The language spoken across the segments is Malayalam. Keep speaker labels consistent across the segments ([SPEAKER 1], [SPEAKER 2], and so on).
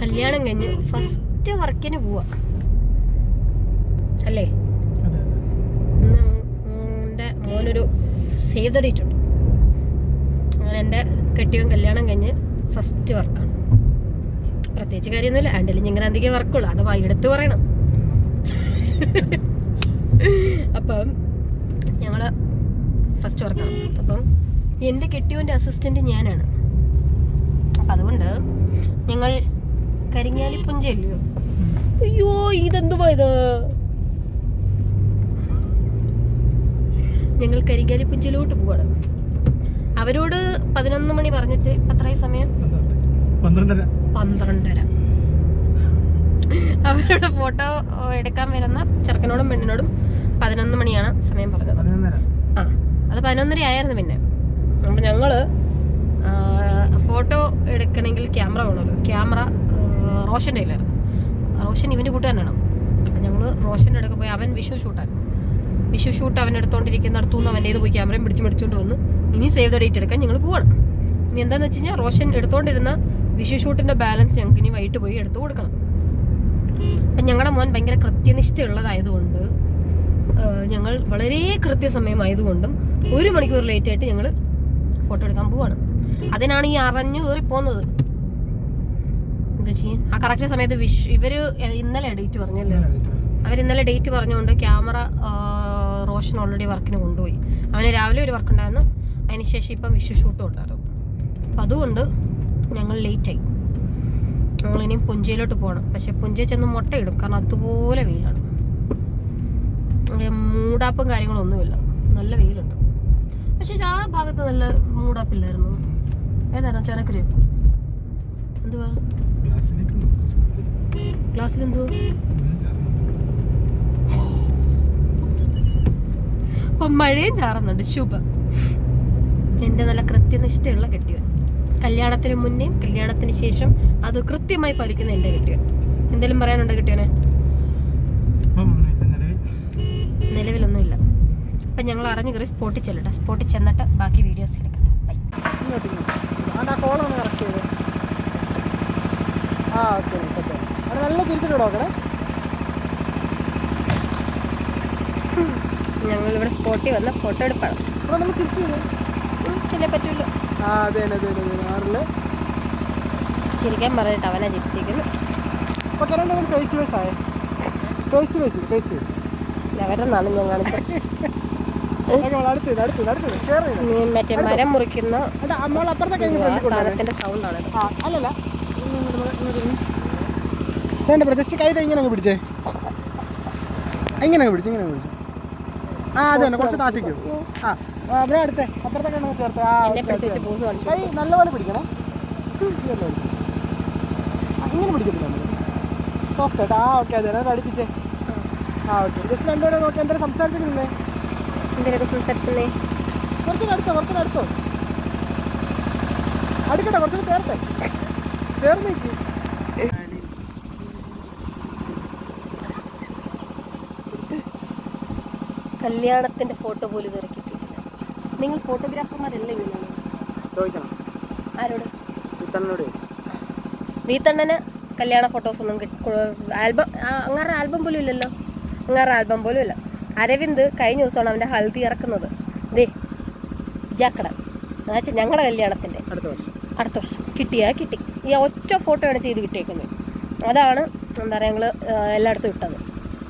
[SPEAKER 1] കല്യാണം കഴിഞ്ഞ് ഫസ്റ്റ് വർക്കിന് പോവാ. അല്ലേ? എന്റെ മോനൊരു സേവ് ദ ഡേറ്റ് ഉണ്ട്. അങ്ങനെ എന്റെ കെട്ടിയവൻ കല്യാണം കഴിഞ്ഞ് ഫസ്റ്റ് വർക്കാണ്. പ്രത്യേകിച്ച് കാര്യമൊന്നുമില്ല. ആൻഡലി ഞങ്ങനാന്തിക്ക് വർക്കുള്ളൂ. അത് വൈകിടത്ത് എടുത്ത് പറയണം. അപ്പം ഞങ്ങൾ ഫസ്റ്റ് വർക്കാണ് അപ്പം എന്റെ കെട്ടിയവന്റെ അസിസ്റ്റന്റ് ഞാനാണ്. അപ്പം അതുകൊണ്ട് ഞങ്ങൾ കരിങ്ങാലിപ്പുഞ്ചല്ലയോ അയ്യോ ഇതെന്തുവാ ഇത് ഞങ്ങൾ കരിങ്കാലിപ്പുഞ്ചിലോട്ട് പോകണം അവരോട് പതിനൊന്ന് മണി പറഞ്ഞിട്ട് അത്രയും സമയം?
[SPEAKER 2] പന്ത്രണ്ടര.
[SPEAKER 1] പന്ത്രണ്ടര. അവരോട് ഫോട്ടോ എടുക്കാൻ വരുന്ന ചെറുക്കനോടും പെണ്ണിനോടും പതിനൊന്ന് മണിയാണ് സമയം പറഞ്ഞത്. ആ അത് പതിനൊന്നര ആയിരുന്നു പിന്നെ. അപ്പം എടുക്കണമെങ്കിൽ ക്യാമറ വേണമല്ലോ ക്യാമറ റോഷന്റെ കയ്യിലായിരുന്നു. റോഷൻ ഇവന്റെ കൂട്ടുകാരനാണ്. അപ്പം ഞങ്ങൾ റോഷന്റെ അടുക്ക പോയി അവൻ വിഷു ഷൂട്ടായിരുന്നു വിഷു ഷൂട്ട് അവൻ എടുത്തോണ്ടിരിക്കുന്നിടത്തു നിന്ന് അവന്റെ പോയി ക്യാമറയും പിടിച്ച് മേടിച്ചുകൊണ്ട് വന്ന് ഇനി സേവ് ദ ഡേറ്റ് എടുക്കാൻ ഞങ്ങൾ പോവാണ്. ഇനി എന്താണെന്ന് വെച്ച് കഴിഞ്ഞാൽ റോഷൻ എടുത്തോണ്ടിരുന്ന വിഷു ഷൂട്ടിന്റെ ബാലൻസ് ഞങ്ങൾക്ക് ഇനി വൈകിട്ട് പോയി എടുത്തു കൊടുക്കണം. അപ്പം ഞങ്ങളുടെ മോൻ ഭയങ്കര കൃത്യനിഷ്ഠയുള്ളതായതുകൊണ്ട് ഞങ്ങൾ വളരെ കൃത്യസമയമായതുകൊണ്ടും ഒരു മണിക്കൂർ ലേറ്റ് ആയിട്ട് ഞങ്ങൾ ഫോട്ടോ എടുക്കാൻ പോവാണ്. അതിനാണ് ഈ അറിഞ്ഞു കയറി പോകുന്നത് എന്താ ചെയ്യാൻ ആ കറക്റ്റ് സമയത്ത് വിഷ് ഇവർ ഇന്നലെ ഡേറ്റ് പറഞ്ഞല്ലേ? അവർ ഇന്നലെ ഡേറ്റ് പറഞ്ഞുകൊണ്ട് ക്യാമറ റോഷൻ ഓൾറെഡി വർക്കിന് കൊണ്ടുപോയി. അവന് രാവിലെ ഒരു വർക്ക് ഉണ്ടായിരുന്നു. അതിനുശേഷം ഇപ്പം വിഷു ഷൂട്ടും ഉണ്ടായിരുന്നു. അപ്പം അതുകൊണ്ട് ഞങ്ങൾ ലേറ്റായി ഞങ്ങൾ ഇനിയും പുഞ്ചയിലോട്ട് പോകണം. പക്ഷെ പുഞ്ചയിൽ ചെന്ന് മുട്ടയിടും. കാരണം അതുപോലെ വെയിലാണ്. മൂടാപ്പും കാര്യങ്ങളൊന്നുമില്ല. നല്ല വെയിലുണ്ട്. പക്ഷേ ആ ഭാഗത്ത് നല്ല മൂടാപ്പില്ലായിരുന്നു. ഏതായിരുന്നു? ചനക്കരയോ എന്തുവാ? അപ്പം മഴയും ചാറുന്നുണ്ട്. ശുഭ. എന്റെ നല്ല കൃത്യനിഷ്ഠയുള്ള കെട്ടിയവൻ. കല്യാണത്തിന് മുന്നേ കല്യാണത്തിന് ശേഷം അത് കൃത്യമായി പാലിക്കുന്ന എന്റെ കെട്ടിയവൻ. എന്തെങ്കിലും പറയാനുണ്ടോ കെട്ടിയവനെ? നിലവിലൊന്നുമില്ല. അപ്പം ഞങ്ങൾ അറിഞ്ഞു കയറി സ്പോട്ടിൽ ചെല്ലട്ടെ. സ്പോട്ടിൽ ചെന്നിട്ട് ബാക്കി വീഡിയോസ് എടുക്കാം. ബൈ.
[SPEAKER 2] ആ ഓക്കെ ഓക്കെ. അവിടെ നല്ല തിരിച്ചിട്ട് നോക്കണേ
[SPEAKER 1] ഞങ്ങൾ ഇവിടെ സ്പോട്ടിൽ വന്ന് ഫോട്ടോ എടുപ്പാണ്
[SPEAKER 2] അപ്പോൾ നമ്മൾ
[SPEAKER 1] തിരിച്ചില്ലേ പറ്റുമല്ലോ
[SPEAKER 2] ആ അതെ അതെ അതെ അതെ ആറിൽ
[SPEAKER 1] ചിരിക്കാൻ പറഞ്ഞിട്ട് അവനാ ചിരിച്ചിരിക്കുന്നു.
[SPEAKER 2] അപ്പോൾ കരണ്ട് ഫേസ് ടു ഫേസ് ആയേ? Phase to phase phase to phase
[SPEAKER 1] അവരെന്നാണ് ഞാൻ കാണിച്ചത്
[SPEAKER 2] ഓക്കെ
[SPEAKER 1] മറ്റേ മരം മുറിക്കുന്ന സാധനത്തിന്റെ സൗണ്ടാണ്
[SPEAKER 2] അല്ലല്ല. വേണ്ട ബ്രോ ജസ്റ്റ് കൈ ദേ ഇങ്ങനെ അങ്ങ് പിടിച്ചേ? ഇങ്ങനെ പിടിച്ചു പിടിച്ച് ഇങ്ങനെ പിടിച്ചു. ആ അത് തന്നെ കുറച്ച് താത്തിക്കോ. ആ ബ്രോ അടുത്തേ അപ്പുറത്തെ കൈ നമുക്ക് ചേർത്ത്. ആ കൈ നല്ലപോലെ പിടിക്കണം. ഇങ്ങനെ പിടിക്കത്തില്ല സോഫ്റ്റ് ആയിട്ട്. ആ ഓക്കെ അതെ അത് അടുപ്പിച്ചേ ആ ഓക്കെ. ജസ്റ്റ് രണ്ടുപേരെ നോക്കി എന്തായാലും സംസാരിച്ചിട്ടില്ലേ
[SPEAKER 1] എന്തിനൊക്കെ സംസാരിച്ചില്ലേ
[SPEAKER 2] കുറച്ചുകൂടെ അടുത്തോ കുറച്ചുകൂടെ അടുത്തോ അടുക്കട്ടെ കുറച്ചുകൂടെ ചേർത്തേ
[SPEAKER 1] കല്യാണത്തിന്റെ ഫോട്ടോ പോലും ഇതുവരെ കിട്ടിയിട്ടില്ല. നിങ്ങൾ ഫോട്ടോഗ്രാഫർമാരല്ലേ വീണത്
[SPEAKER 2] ചോദിക്കണം.
[SPEAKER 1] ആരോട്? വീത്തണ്ണന് കല്യാണ ഫോട്ടോസ് ഒന്നും ആൽബം അങ്ങനെ ആൽബം പോലും ഇല്ലല്ലോ. അങ്ങനെ ആൽബം പോലും ഇല്ല. അരവിന്ദ് കഴിഞ്ഞ ദിവസമാണ് അവന്റെ ഹൽദി ഇറക്കുന്നത്. ദേ ജാക്കട എന്നുവെച്ചാൽ ഞങ്ങളുടെ കല്യാണത്തിന്റെ
[SPEAKER 2] അടുത്ത വർഷം.
[SPEAKER 1] അടുത്ത വർഷം. കിട്ടിയാ കിട്ടി. ഈ ഒറ്റ ഫോട്ടോയുടെ ചെയ്ത് കിട്ടിയേക്കുന്നത്. അതാണ് എന്താ പറയുക ഞങ്ങൾ എല്ലായിടത്തും ഇട്ടത്.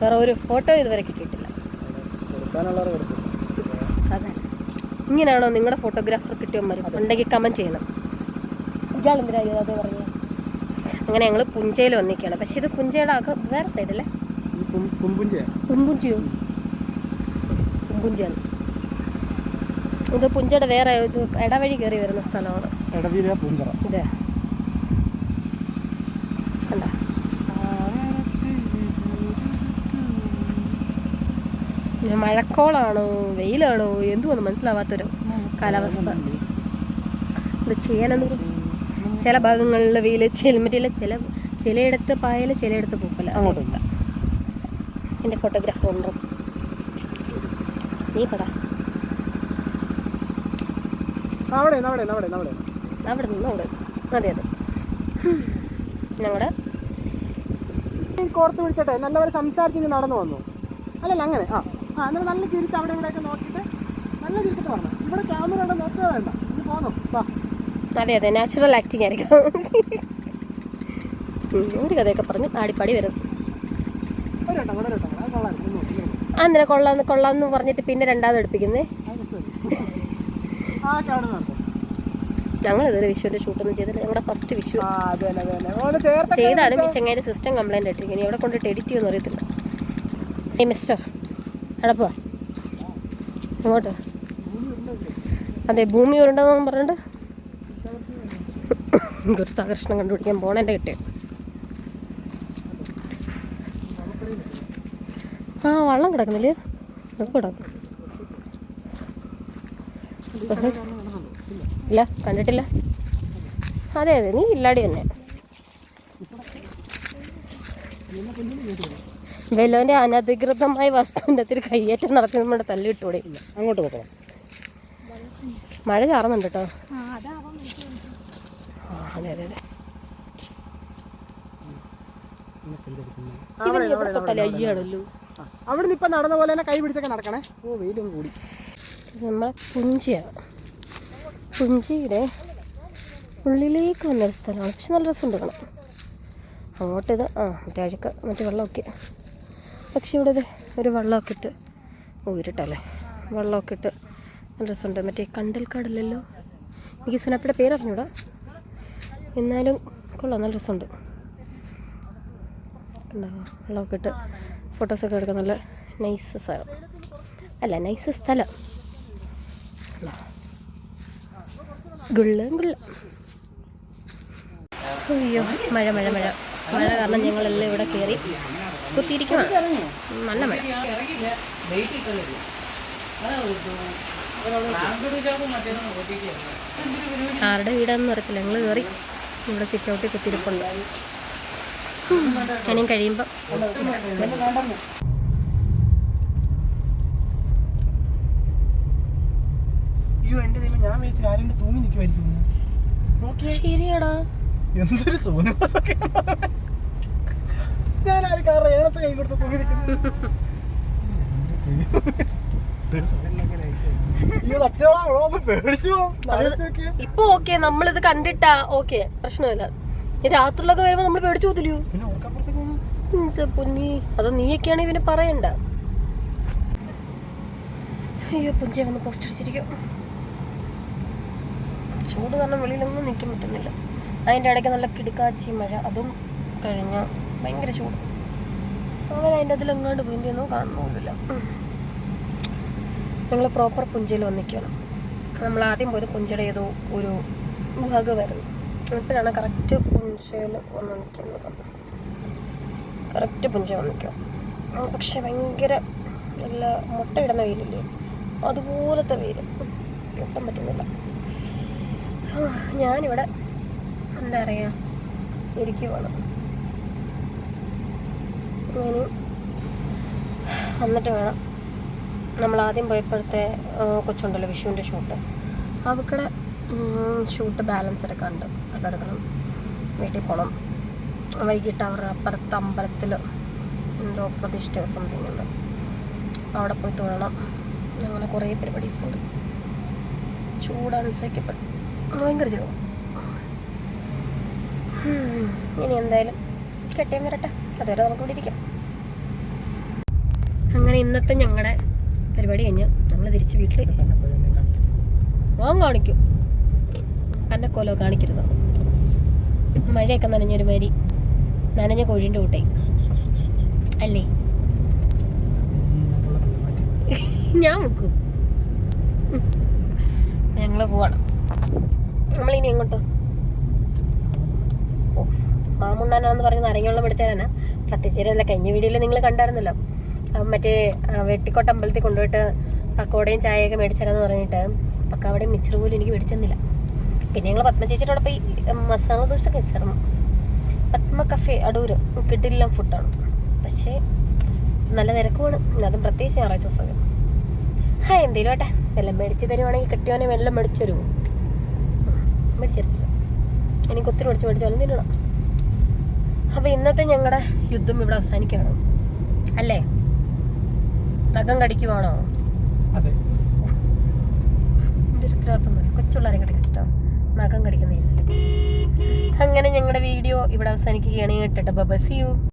[SPEAKER 1] വേറെ ഒരു ഫോട്ടോ ഇതുവരെ കിട്ടിയിട്ടില്ല. അതെ. ഇങ്ങനെയാണോ നിങ്ങളുടെ ഫോട്ടോഗ്രാഫർ കിട്ടിയവന്മാർ ഉണ്ടെങ്കിൽ കമന്റ് ചെയ്യണം. ഇയാൾ എന്തിനാ അതേ പറഞ്ഞത് അങ്ങനെ ഞങ്ങൾ പുഞ്ചയിൽ വന്നിരിക്കുകയാണ്. പക്ഷേ ഇത് പുഞ്ചയുടെ ആക്ക വേറെ സൈഡല്ലേ
[SPEAKER 2] പുമ്പുഞ്ചിയോ
[SPEAKER 1] പുമ്പുഞ്ചിയാണ് ഇത് പുഞ്ചയുടെ വേറെ ഇത് ഇടവഴി കയറി വരുന്ന സ്ഥലമാണ്.
[SPEAKER 2] എടവീര പൂഞ്ചറ.
[SPEAKER 1] ഇത്. മഴക്കോളാണോ? വെയിലാണോ? എന്തുവാന്ന് മനസ്സിലാവാത്തൊരു കാലാവസ്ഥ. ഇത് ചെയ്യാനെന്ന് ചില ഭാഗങ്ങളിൽ വെയിൽ ചെലുമറ്റില്ല ചില ചിലയിടത്ത് പായൽ ചിലയിടത്ത് പൂക്കല
[SPEAKER 2] അങ്ങോട്ടില്ല
[SPEAKER 1] എന്റെ ഫോട്ടോഗ്രാഫർ ഉണ്ടോ. നീ പടാ.
[SPEAKER 2] അവിടെ അവിടെ അവിടെ അവിടെ.
[SPEAKER 1] അവിടെ നിന്ന് അവിടെ അതെ അതെ. ഞങ്ങളുടെ
[SPEAKER 2] കോർത്ത് വിളിച്ചോട്ടെ. നല്ലപോലെ സംസാരിച്ച് നടന്നു വന്നു. അല്ലല്ല അങ്ങനെ. ആ. ആ എന്നാൽ നല്ല ചിരിച്ച് അവിടെ ഇവിടെയൊക്കെ നോക്കിയിട്ട് നല്ല ചിരിച്ചിട്ട് പറഞ്ഞു ഇവിടെ ക്യാമറ ഉണ്ടോ നോക്കുക വേണ്ട. ഇനി പോന്നോ. വാ.
[SPEAKER 1] അതെ അതെ. നാച്ചുറൽ ആക്ടിങ് ആയിരിക്കും ഒരു കഥയൊക്കെ പറഞ്ഞ് ആടിപ്പാടി വരുന്നു അന്നേരം കൊള്ളാന്ന് കൊള്ളാന്ന് പറഞ്ഞിട്ട് പിന്നെ രണ്ടാമത് എടുപ്പിക്കുന്നേ?
[SPEAKER 2] ആ
[SPEAKER 1] ഞങ്ങൾ ഇതുവരെ വിഷുവിന്റെ ഷൂട്ടൊന്നും ചെയ്തില്ല. ഞങ്ങളുടെ ഫസ്റ്റ് വിഷു ചെയ്താലും ഈ ചങ്ങായിന്റെ സിസ്റ്റം കംപ്ലൈന്റ് ആയിട്ടിരിക്കും എവിടെ കൊണ്ടിട്ട് എഡിറ്റ് ചെയ്യുമെന്ന് അറിയത്തില്ല. ഏ മിസ്റ്റർ അടപ്പുവാ അങ്ങോട്ട് അതെ ഭൂമി ഉരുണ്ടെന്ന് പറഞ്ഞിട്ട് ഗുരുത്താകർഷണം കണ്ടുപിടിക്കാൻ പോണെന്റെ കിട്ടിയ ആ വള്ളം കിടക്കുന്നില്ലേ? കിടക്കും. ഇല്ല കണ്ടിട്ടില്ല. അതെ അതെ നീ ഇല്ലാടി തന്നെ വെലോന്റെ അനധികൃതമായ വസ്തുവിന്റെ അത്തിൽ കയ്യേറ്റം നടത്തി നമ്മുടെ തല്ലിട്ടൂടെ
[SPEAKER 2] അങ്ങോട്ട് പോകണം
[SPEAKER 1] മഴ ചാറുന്നുണ്ട് കേട്ടോ. അതെ അതെ അതെ. ഇവൻ എവിടെ തൊട്ടാലും അയ്യാടല്ലോ.
[SPEAKER 2] ആ, അവിടുന്ന് ഇപ്പം നടന്ന പോലെ തന്നെ കൈ പിടിച്ചൊക്കെ നടക്കണേ. ഓ വെയിലും കൂടി.
[SPEAKER 1] നമ്മളെ പുഞ്ചിയാണ് പുഞ്ചിയുടെ ഉള്ളിലേക്ക് വന്നൊരു സ്ഥലമാണ്. പക്ഷെ നല്ല രസമുണ്ട് കാണാം അങ്ങോട്ട് ഇത് ആ മറ്റേ അഴുക്ക മറ്റേ വെള്ളമൊക്കെ. പക്ഷെ ഇവിടെ ഇത് ഒരു വെള്ളമൊക്കെ ഇട്ട് ഊരിട്ടല്ലേ? വെള്ളമൊക്കെ ഇട്ട് നല്ല രസമുണ്ട്. മറ്റേ കണ്ടൽക്കാടല്ലല്ലോ? എനിക്ക് സുനപ്പയുടെ പേരറിഞ്ഞൂടാ. എന്നാലും കൊള്ളാം നല്ല രസമുണ്ട്. കണ്ടോ? വെള്ളമൊക്കെ ഇട്ട് ഫോട്ടോസൊക്കെ എടുക്കാൻ നല്ല നൈസ് സ്ഥലം. അല്ല നൈസ് സ്ഥലം. ഗുള്ള. ഗുള്ള. അയ്യോ മഴ മഴ മഴ. മഴ കാരണം ഞങ്ങളെല്ലാം ഇവിടെ കയറി കുത്തിയിരിക്കണം നല്ല മഴ. ആരുടെ വീടാണെന്ന് അറിയത്തില്ല. ഞങ്ങൾ കയറി ഇവിടെ സിറ്റ് ഔട്ടിൽ കുത്തിയിരിപ്പുണ്ട്. ഇനിയും കഴിയുമ്പോൾ
[SPEAKER 2] അയ്യോ എന്റെ ദൈവം ഞാൻ വിചാരിച്ചു ആരെങ്കിലും തൂങ്ങി നിൽക്കുമായിരിക്കും
[SPEAKER 1] ശരിയാടാ.
[SPEAKER 2] എന്തൊരു തോന്നുവാസൊക്കെ ഞാൻ ആര് കാരണം ഏണത്തെ കൈ കൊടുത്ത് തൂങ്ങി ഒന്ന്.
[SPEAKER 1] ഇപ്പൊ ഓക്കെ നമ്മളിത് കണ്ടിട്ടാ ഓക്കെ പ്രശ്നമില്ല. രാത്രിയിലൊക്കെ വരുമ്പോ നമ്മൾ പേടിച്ചു പോത്തില്ലയോ
[SPEAKER 2] പിന്നെ
[SPEAKER 1] അത് നീയൊക്കെയാണ് ഇവന് പറയണ്ട. അയ്യോ പുഞ്ച വന്ന് പോസ്റ്റ് അടിച്ചിരിക്കും. ചൂട് കാരണം വെളിയിലൊന്നും നിൽക്കാൻ പറ്റുന്നില്ല. അതിന്റെ ഇടയ്ക്ക് നല്ല കിടുക്കാച്ചി മഴ അതും കഴിഞ്ഞ് ഭയങ്കര ചൂട്. അങ്ങനെ അതിന്റെ അതിൽ എങ്ങാണ്ട് പോയിന്തൊന്നും കാണുന്നില്ല ഞങ്ങൾ പ്രോപ്പർ പുഞ്ചയിൽ വന്നിരിക്കണം നമ്മൾ ആദ്യം പോയത് പുഞ്ചയുടെ ഏതോ ഒരു ഭാഗമായിരുന്നു ഇപ്പോഴാണ് കറക്റ്റ് പുഞ്ചയിൽ വന്ന് നിൽക്കുന്നത്. കറക്റ്റ് പുഞ്ച നിൽക്കുക. പക്ഷെ ഭയങ്കര നല്ല മുട്ടയിടുന്ന വെയിലില്ലേ? അതുപോലത്തെ വെയിൽ. ഒട്ടും പറ്റുന്നില്ല. ഞാനിവിടെ എന്താ പറയുക ഇരിക്കുവാണ്. ഇനി വന്നിട്ട് വേണം. നമ്മൾ ആദ്യം പോയപ്പോഴത്തെ കൊച്ചുണ്ടല്ലോ വിഷുവിന്റെ ഷൂട്ട്. അവക്കടെ ഷൂട്ട് ബാലൻസ് എടുക്കാണ്ട് അതെടുക്കണം. വീട്ടിൽ പോകണം വൈകിട്ട് അവരുടെ അപ്പുറത്ത് അമ്പലത്തിൽ എന്തോ പ്രതിഷ്ഠയോ സംതിങ് ഉണ്ട്. അവിടെ പോയി തൊഴണം. അങ്ങനെ കുറേ പരിപാടീസ് ഉണ്ട്. ചൂട് അനുസരിക്കപ്പെട്ടു. ഭയങ്കര ചിലവ് ഇനി എന്തായാലും കെട്ടിയും വരട്ടെ. അതുവരെ നമുക്ക് ഇവിടെ ഇരിക്കാം. അങ്ങനെ ഇന്നത്തെ ഞങ്ങളുടെ പരിപാടി കഴിഞ്ഞ് ഞങ്ങൾ തിരിച്ച് വീട്ടിൽ ഓൻ കാണിക്കും. എന്റെ കൊലോ കാണിക്കരുത്. മഴയൊക്കെ നനഞ്ഞൊരു മാതിരി നനഞ്ഞ കോഴീന്റെ കൂട്ടേ. അല്ലേ? ഞാൻ വെക്കും ഞങ്ങൾ പോവാണ്. നമ്മളിനി എങ്ങോട്ട്? ഓ മാമുണ്ണാനാന്ന് പറഞ്ഞ് നാരങ്ങവെള്ളം പിടിച്ചാലാണ് പ്രത്യേകിച്ച് കഴിഞ്ഞ വീഡിയോയിൽ നിങ്ങൾ കണ്ടായിരുന്നല്ലോ. ആ മറ്റേ ആ വെട്ടിക്കോട്ട അമ്പലത്തിൽ കൊണ്ടുപോയിട്ട് പക്കോടയും ചായയൊക്കെ മേടിച്ചാലെന്ന് പറഞ്ഞിട്ട് പക്ക അവിടെ മിച്ചർ പോലും എനിക്ക് മേടിച്ചെന്നില്ല. പിന്നെ ഞങ്ങൾ പത്മ ചേച്ചിയുടെ പോയി മസാല ദോശയൊക്കെ വെച്ചായിരുന്നു. പത്മ കഫേ അടൂര് കിട്ടില്ല ഫുഡാണ്. പക്ഷേ നല്ല തിരക്കുമാണ്. അതും പ്രത്യേകിച്ച് ഞായറാഴ്ച ദിവസം ഹാ എന്തേലും ആട്ടെ? വെല്ലം മേടിച്ച് തരുവാണെങ്കിൽ കിട്ടിയവനെ വെല്ലം മേടിച്ചു തരുമോ മേടിച്ചു എനിക്ക് ഒത്തിരി മേടിച്ച് മേടിച്ചാലും തിന്നണം അപ്പൊ ഇന്നത്തെ ഞങ്ങളുടെ യുദ്ധം ഇവിടെ അവസാനിക്കുകയാണ്. അല്ലേ? നഖം കടിക്കുവാണോ? ഉത്തരവാദിത്വം എന്ന് കടിക്കട്ടോ നഖം കടിക്കുന്ന കേസിൽ അങ്ങനെ ഞങ്ങളുടെ വീഡിയോ ഇവിടെ അവസാനിക്കുകയാണ്. കേട്ടോ ബബ സി യു